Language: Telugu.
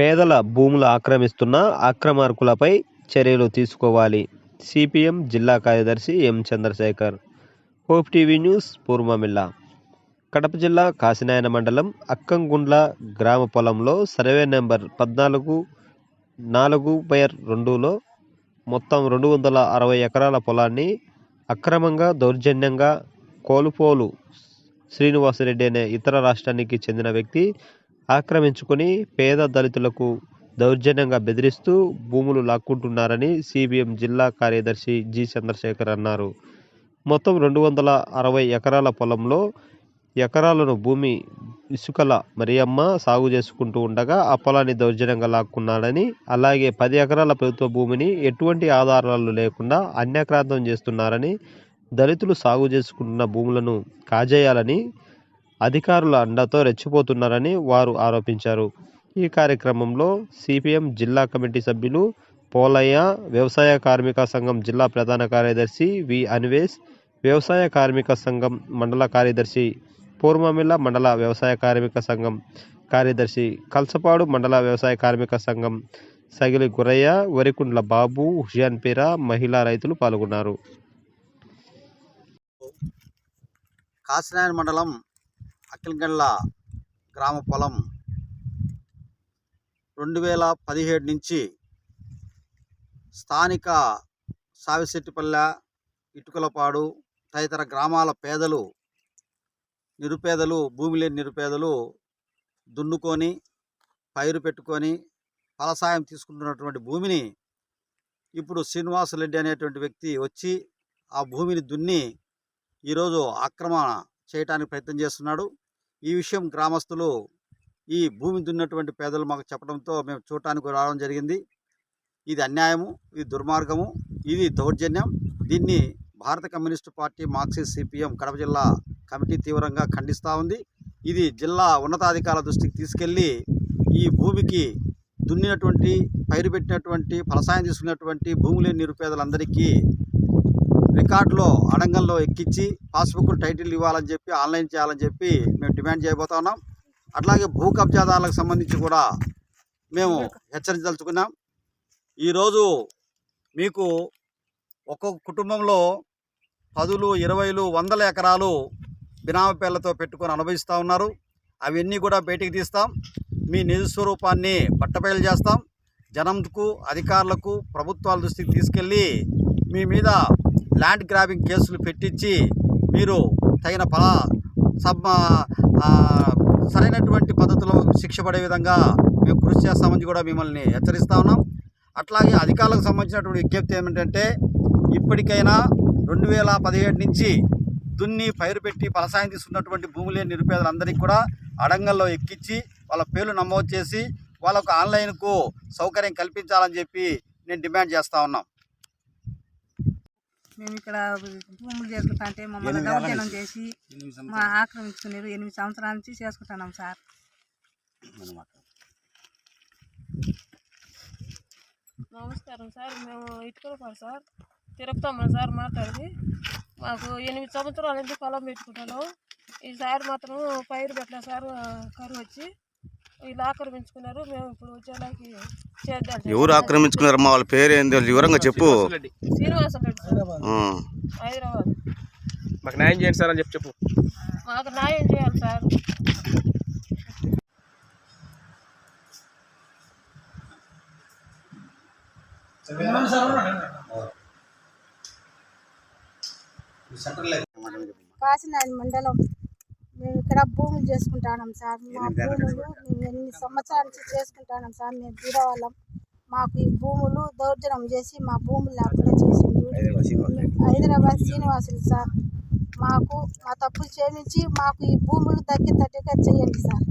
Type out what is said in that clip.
పేదల భూములు ఆక్రమిస్తున్న ఆక్రమార్కులపై చర్యలు తీసుకోవాలి. సిపిఎం జిల్లా కార్యదర్శి M Chandrashekar. Hope TV news పూర్వమిల్ల. Kadapa జిల్లా కాశీనాయన మండలం అక్కంగుండ్ల గ్రామ పొలంలో సర్వే నెంబర్ పద్నాలుగు నాలుగు బయర్ రెండులో మొత్తం రెండు వందల అరవై ఎకరాల పొలాన్ని అక్రమంగా దౌర్జన్యంగా కోలుపోలు శ్రీనివాసరెడ్డి అనే ఇతర రాష్ట్రానికి చెందిన వ్యక్తి ఆక్రమించుకొని పేద దళితులకు దౌర్జన్యంగా బెదిరిస్తూ భూములు లాక్కుంటున్నారని సిబిఎం జిల్లా కార్యదర్శి జి చంద్రశేఖర్ అన్నారు. మొత్తం రెండు వందల అరవై ఎకరాల పొలంలో ఎకరాలను భూమి ఇసుకల మరియమ్మ సాగు చేసుకుంటూ ఉండగా ఆ పొలాన్ని దౌర్జన్యంగా లాక్కున్నాడని అలాగే పది ఎకరాల ప్రభుత్వ భూమిని ఎటువంటి ఆధారాలు లేకుండా అన్యక్రాంతం చేస్తున్నారని దళితులు సాగు చేసుకుంటున్న భూములను కాజేయాలని అధికారుల అండతో రెచ్చిపోతున్నారని వారు ఆరోపించారు. ఈ కార్యక్రమంలో సిపిఎం జిల్లా కమిటీ సభ్యులు పోలయ్య వ్యవసాయ కార్మిక సంఘం జిల్లా ప్రధాన కార్యదర్శి వి అన్వేష్ వ్యవసాయ కార్మిక సంఘం మండల కార్యదర్శి పూర్వమిల్ల మండల వ్యవసాయ కార్మిక సంఘం కార్యదర్శి కల్సపాడు మండల వ్యవసాయ కార్మిక సంఘం సగిలి గురయ్య వరికుండ్ల బాబు హుషాన్ పీరా మహిళా రైతులు పాల్గొన్నారు. కాసినాయన మండలం అఖిల్గండ్ల గ్రామ పొలం రెండు వేల పదిహేడు నుంచి స్థానిక సావిశెట్టిపల్లె ఇటుకలపాడు తదితర గ్రామాల పేదలు నిరుపేదలు భూమి లేని నిరుపేదలు దున్నుకొని పైరు పెట్టుకొని ఫలసాయం తీసుకుంటున్నటువంటి భూమిని ఇప్పుడు శ్రీనివాసరెడ్డి అనేటువంటి వ్యక్తి వచ్చి ఆ భూమిని దున్ని ఈరోజు ఆక్రమణ చేయటానికి ప్రయత్నం చేస్తున్నాడు. ఈ విషయం గ్రామస్తులు ఈ భూమి దున్నటువంటి పేదలు మాకు చెప్పడంతో మేము చూడటానికి రావడం జరిగింది. ఇది అన్యాయము ఇది దుర్మార్గము ఇది దౌర్జన్యం. దీన్ని భారత communist party marxist CPM Kadapa జిల్లా కమిటీ తీవ్రంగా ఖండిస్తూ ఉంది. ఇది జిల్లా ఉన్నతాధికారుల దృష్టికి తీసుకెళ్ళి ఈ భూమికి దున్నినటువంటి పైరు పెట్టినటువంటి ఫలసాయం తీసుకున్నటువంటి భూములేని నిరుపేదలందరికీ రికార్డులో అడంగంలో ఎక్కించి పాస్బుక్ టైటిల్ ఇవ్వాలని చెప్పి ఆన్లైన్ చేయాలని చెప్పి మేము డిమాండ్ చేయబోతా ఉన్నాం. అట్లాగే భూ కబ్జాదారులకు సంబంధించి కూడా మేము హెచ్చరించదలుచుకున్నాం. ఈరోజు మీకు ఒక్కొక్క కుటుంబంలో పదులు ఇరవైలు వందల ఎకరాలు బినామీ పేర్లతో పెట్టుకొని అనుభవిస్తూ ఉన్నారు. అవన్నీ కూడా బయటికి తీస్తాం. మీ నిజ స్వరూపాన్ని బట్టబయలు చేస్తాం. జనంకు అధికారులకు ప్రభుత్వాల దృష్టికి తీసుకెళ్ళి మీ మీద ల్యాండ్ గ్రాబింగ్ కేసులు పెట్టించి మీరు తగిన ఫల సబ్ సరైనటువంటి పద్ధతిలో శిక్ష పడే విధంగా మేము కృషి చేస్తామని కూడా మిమ్మల్ని హెచ్చరిస్తా ఉన్నాం. అట్లాగే అధికారులకు సంబంధించినటువంటి విజ్ఞప్తి ఏమిటంటే ఇప్పటికైనా రెండు వేల పదిహేడు నుంచి దున్ని పైరు పెట్టి ఫలసాయం తీసుకున్నటువంటి భూమి లేని నిరుపేదలందరికీ కూడా అడంగల్లో ఎక్కించి వాళ్ళ పేర్లు నమోదు చేసి వాళ్ళకు ఆన్లైన్కు సౌకర్యం కల్పించాలని చెప్పి నేను డిమాండ్ చేస్తా ఉన్నాం. మేము ఇక్కడ భూములు చేసుకుంటా అంటే మమ్మల్ని దౌర్జన్యం చేసి మా ఆక్రమించుకున్నారు ఎనిమిది సంవత్సరాల నుంచి చేసుకుంటున్నాం సార్. నమస్కారం సార్. మేము ఇటుకలపాడు సార్. తిరుపతమ్మ సార్ మాట్లాడేది. మాకు ఎనిమిది సంవత్సరాల నుంచి పొలం పెట్టుకుంటాను ఈసారి మాత్రం పైరు పెట్టలే సార్ కరువు వచ్చి. వీళ్ళు ఆక్రమించుకున్నారు. మేము ఇప్పుడు వచ్చేలాకి చేద్దాం ఎవరు ఆక్రమించుకున్నారమ్మా? వాళ్ళ పేరు ఏంది? వివరంగా చెప్పు. శ్రీనివాసం. హైదరాబాద్. మాకు న్యాయం చేయండి సార్ అని చెప్పి చెప్పు. మాకు న్యాయం చేయాలి సార్. కాశీనాయన మండలం. మేము ఇక్కడ భూములు చేసుకుంటాం సార్. మా భూములు మేము ఎన్ని సంవత్సరాల నుంచి చేసుకుంటాం సార్. మేము బీదవాళ్ళం. మాకు ఈ భూములు దౌర్జన్యం చేసి మా భూములు లేకుండా చేసిండ్రు. హైదరాబాద్ శ్రీనివాసులు సార్. మాకు మా తప్పులు క్షమించి మాకు ఈ భూములు తగ్గి తట్టుగా చేయండి సార్.